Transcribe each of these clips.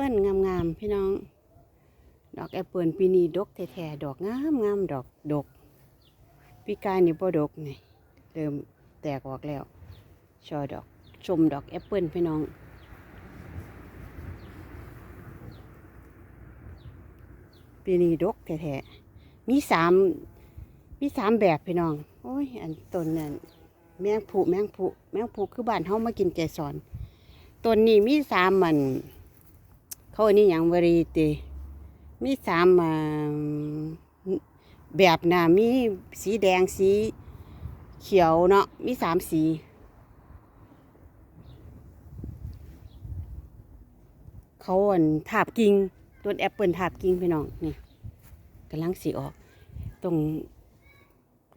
ปิลงามๆพี่น้อง ดอกแอปเปิลปีนี้ดกแท้ๆดอกงามงามๆดอกดกปีกายนี่บ่ดกนี่เริ่มแตกออกแล้วชอดอกชมดอกแอปเปิลพี่น้องปีนี้ดกแท้ๆมีสามมีสามแบบพี่น้อง โอ้ย อันต้นนั้นแมงผูแมงผูแมงผูคือบ้านเฮามากินแกสอนต้นนี้มีสามมัน เขาอันนี้อย่างวรีติมีสามแบบนะมีสีแดงสีเขียวเนาะมีสามสีเขาอันถาบกิ่งต้นแอปเปิลถาบกิ่งพี่น้องนี่กำลังสีออกตรง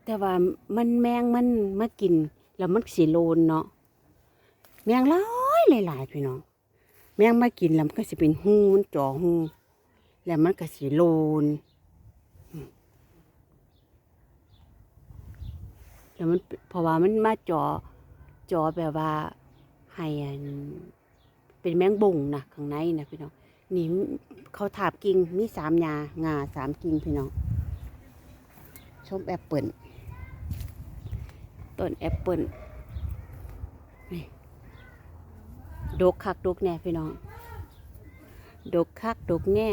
แต่ว่ามันแมงมันมากิน แล้วมันสีโลนเนาะแมงหลายหลายๆพี่น้อง แมงมากินแล้วมันก็สิเป็นหูมันจ่อหูแล้วมันก็สิโลนแล้วมันเพราะว่ามันมาจ่อจ่อแบบว่าให้อันเป็นแมงบุ่งนะข้างในนะพี่น้องนี่เขาถาบกิ่งมีสามยางาสามกิ่งพี่น้องชมแอปเปิลต้นแอปเปิลนี่ ดกคักดกแน่พี่น้อง ดกคักดกแน่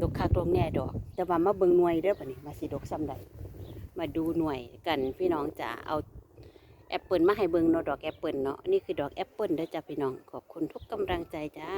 ดกคักดกแน่ดอก แต่ว่ามาเบิ่งหน่วยเด้อปะนี่มาสิดกซ้ำใดมาดูหน่วยกันพี่น้องจะเอาแอปเปิลมาให้เบิ่งเนาะดอกแอปเปิลเนาะนี่คือดอกแอปเปิลเด้อจ้ะพี่น้องขอบคุณทุกกำลังใจจ้า